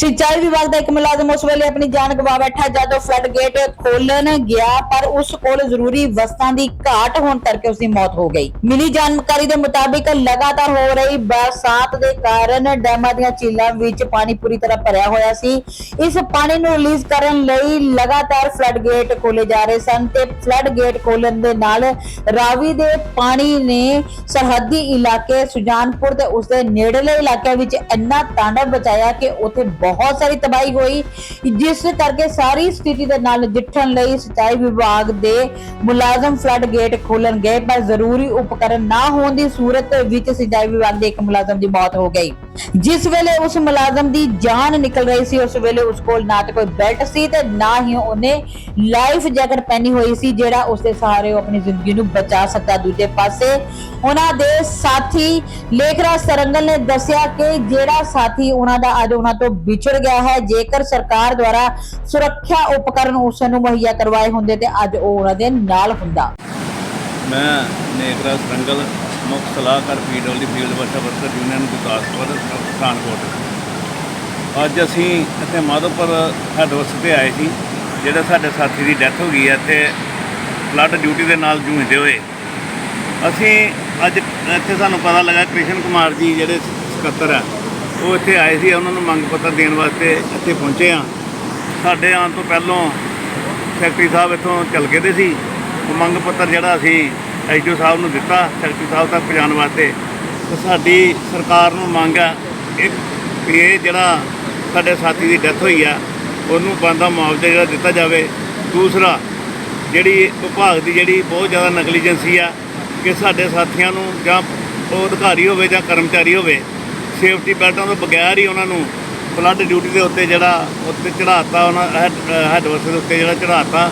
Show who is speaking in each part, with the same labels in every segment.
Speaker 1: ਸਿੰਚਾਈ ਵਿਭਾਗ ਦਾ ਇੱਕ ਮੁਲਾਜ਼ਮ ਉਸ ਵੇਲੇ ਆਪਣੀ ਜਾਨ ਗਵਾ ਬੈਠਾ ਜਦੋਂ ਫਲੱਡ ਗੇਟ ਖੋਲਣ ਗਿਆ, ਪਰ ਉਸ ਕੋਲ ਜ਼ਰੂਰੀ ਵਸਤਾਂ ਦੀ ਘਾਟ ਹੋਣ ਕਰਕੇ ਉਸ ਦੀ ਮੌਤ ਹੋ ਗਈ। ਮਿਲੀ ਜਾਣਕਾਰੀ ਦੇ ਮੁਤਾਬਿਕ ਲਗਾਤਾਰ ਹੋ ਰਹੀ ਬਰਸਾਤ ਦੇ ਕਾਰਨ ਡੈਮਾਂ ਦੀਆਂ ਝੀਲਾਂ ਵਿੱਚ ਪਾਣੀ ਪੂਰੀ ਤਰ੍ਹਾਂ ਭਰਿਆ ਹੋਇਆ ਸੀ। ਇਸ ਪਾਣੀ ਨੂੰ ਰਿਲੀਜ਼ ਕਰਨ ਲਈ ਲਗਾਤਾਰ ਫਲੱਡ ਗੇਟ ਖੋਲੇ ਜਾ ਰਹੇ ਸਨ ਤੇ ਫਲੱਡ ਗੇਟ ਖੋਲਣ ਦੇ ਨਾਲ ਰਾਵੀ ਦੇ ਪਾਣੀ ਨੇ ਸਰਹੱਦੀ ਇਲਾਕੇ ਸੁਜਾਨਪੁਰ ਤੇ ਉਸ ਦੇ ਨੇੜਲੇ ਇਲਾਕਿਆਂ ਵਿੱਚ ਇੰਨਾ ਤਾਂਡਵ ਬਚਾਇਆ ਕਿ ਉੱਥੇ ਬਹੁਤ ਸਾਰੀ ਤਬਾਹੀ ਹੋਈ, ਜਿਸ ਕਰਕੇ ਸਾਰੀ ਸਥਿਤੀ ਦੇ ਨਾਲ ਨਜਿੱਠਣ ਲਈ ਸਿੰਚਾਈ ਵਿਭਾਗ ਦੇ ਮੁਲਾਜ਼ਮ ਫਲੱਡ ਗੇਟ ਖੋਲਣ ਗਏ, ਪਰ ਜ਼ਰੂਰੀ ਉਪਕਰਨ ਨਾ ਹੋਣ ਦੀ ਸੂਰਤ ਵਿੱਚ ਸਿੰਚਾਈ ਵਿਭਾਗ ਦੇ ਇੱਕ ਮੁਲਾਜ਼ਮ ਦੀ ਮੌਤ ਹੋ ਗਈ। ਜਿਸ ਵੇਲੇ ਉਸ ਮੁਲਾਜ਼ਮ ਦੀ ਜਾਨ ਨਿਕਲ ਰਹੀ ਸੀ, ਉਸ ਵੇਲੇ ਉਸ ਕੋਲ ਨਾ ਤਾਂ ਕੋਈ ਬੈਲਟ ਸੀ ਤੇ ਨਾ ਹੀ ਉਹਨੇ ਲਾਈਫ ਜੈਕਟ ਪਹਿਨੀ ਹੋਈ ਸੀ, ਜਿਹੜਾ ਉਸ ਦੇ ਸਹਾਰੇ ਉਹ ਆਪਣੀ ਜ਼ਿੰਦਗੀ ਨੂੰ ਬਚਾ ਸਕਦਾ। ਦੂਜੇ ਪਾਸੇ ਉਹਨਾਂ ਦੇ ਸਾਥੀ ਲੇਖਰਾ ਸਰੰਗਲ ਨੇ ਦੱਸਿਆ ਕਿ ਜਿਹੜਾ ਸਾਥੀ ਉਹਨਾਂ ਦਾ ਅੱਜ ਉਹਨਾਂ ਤੋਂ ਵਿਛੜ ਗਿਆ ਹੈ। ਜੇਕਰ ਸਰਕਾਰ ਦੁਆਰਾ ਸੁਰੱਖਿਆ ਉਪਕਰਨ ਉਸ ਨੂੰ ਮੁਹੱਈਆ ਕਰਵਾਏ ਹੁੰਦੇ ਤੇ ਅੱਜ ਉਹ ਉਹਨਾਂ ਦੇ ਨਾਲ ਹੁੰਦਾ।
Speaker 2: ਮੈਂ ਨੇਕਰਾ ਸੰਗਲ, ਮੁੱਖ ਸਲਾਹਕਾਰ PW field worker worker union Gurdaspur, Pathankot. ਅੱਜ ਅਸੀਂ ਇੱਥੇ ਮਾਧੋਪੁਰ ਹੈਡ ਤੇ ਆਏ ਸੀ, ਜਿਹੜਾ ਸਾਡੇ ਸਾਥੀ ਦੀ ਡੈਥ ਹੋ ਗਈ ਹੈ ਇੱਥੇ ਫਲੱਡ ਡਿਊਟੀ ਦੇ ਨਾਲ ਜੂਝਦੇ ਹੋਏ। ਅਸੀਂ ਅੱਜ ਇੱਥੇ ਸਾਨੂੰ ਪਤਾ ਲੱਗਾ ਕ੍ਰਿਸ਼ਨ ਕੁਮਾਰ ਜੀ ਜਿਹੜੇ ਸਕੱਤਰ ਆ। ਉਹ ਇੱਥੇ ਆਏ ਸੀ, ਉਹਨਾਂ ਨੂੰ ਮੰਗ ਪੱਤਰ ਦੇਣ ਵਾਸਤੇ ਇੱਥੇ ਪਹੁੰਚੇ ਆ ਸਾਡੇ ਆਉਣ ਤੋਂ ਪਹਿਲਾਂ ਸੈਕਟਰੀ ਸਾਹਿਬ ਇੱਥੋਂ ਚੱਲ ਗਏ ਦੇ ਸੀ। ਉਹ ਮੰਗ ਪੱਤਰ ਜਿਹੜਾ ਅਸੀਂ ਐਸਡੀਓ ਸਾਹਿਬ ਨੂੰ ਦਿੱਤਾ, ਸੈਕਟਰੀ ਸਾਹਿਬ ਤੱਕ ਪਹੁੰਚਾਉਣ ਵਾਸਤੇ। ਤੇ ਸਾਡੀ ਸਰਕਾਰ ਨੂੰ ਮੰਗ ਆ ਇੱਕ ਇਹ ਜਿਹੜਾ ਸਾਡੇ ਸਾਥੀ ਦੀ ਡੈਥ ਹੋਈ ਆ, ਉਹਨੂੰ ਬੰਦਾ ਮੁਆਵਜ਼ਾ ਜਿਹੜਾ ਦਿੱਤਾ ਜਾਵੇ। ਦੂਸਰਾ, ਜਿਹੜੀ ਵਿਭਾਗ ਦੀ ਜਿਹੜੀ ਬਹੁਤ ਜ਼ਿਆਦਾ ਨਗਲੀਜੈਂਸੀ ਆ, ਕਿ ਸਾਡੇ ਸਾਥੀਆਂ ਨੂੰ ਜਾਂ ਉਹ ਅਧਿਕਾਰੀ ਹੋਵੇ ਜਾਂ ਕਰਮਚਾਰੀ ਹੋਵੇ ਸੇਫਟੀ ਬੈਲਟਾਂ ਤੋਂ ਬਗੈਰ ਹੀ ਉਹਨਾਂ ਨੂੰ ਫਲੱਡ ਡਿਊਟੀ ਦੇ ਉੱਤੇ ਜਿਹੜਾ, ਉੱਤੇ ਚੜਾਤਾ ਉਹਨਾਂ ਹੈਡ ਵਰਸ ਦੇ ਉੱਤੇ ਜਿਹੜਾ ਚੜਾਤਾ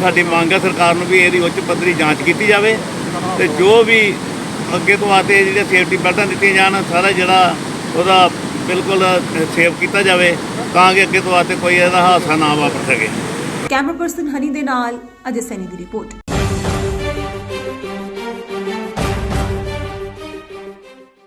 Speaker 2: ਸਾਡੀ ਮੰਗ ਹੈ ਸਰਕਾਰ ਨੂੰ ਵੀ ਇਹਦੀ ਉੱਚ ਪੱਧਰੀ ਜਾਂਚ ਕੀਤੀ ਜਾਵੇ ਤੇ ਜੋ ਵੀ ਅੱਗੇ ਤੋਂ ਆਤੇ ਜਿਹੜੇ ਸੇਫਟੀ ਬੈਲਟਾਂ ਦਿੱਤੀਆਂ ਜਾਣ, ਸਾਰਾ ਜਿਹੜਾ ਉਹਦਾ ਬਿਲਕੁਲ ਸੇਵ ਕੀਤਾ ਜਾਵੇ, ਤਾਂ ਕਿ ਅੱਗੇ ਤੋਂ ਆਤੇ ਕੋਈ ਇਹਦਾ ਹਾਦਸਾ ਨਾ ਵਾਪਰ ਸਕੇ।
Speaker 3: ਕੈਮਰਾ ਪਰਸਨ ਹਨੀ ਦੇ ਨਾਲ, ਅਜੇ ਸੈਨੀ ਦੀ ਰਿਪੋਰਟ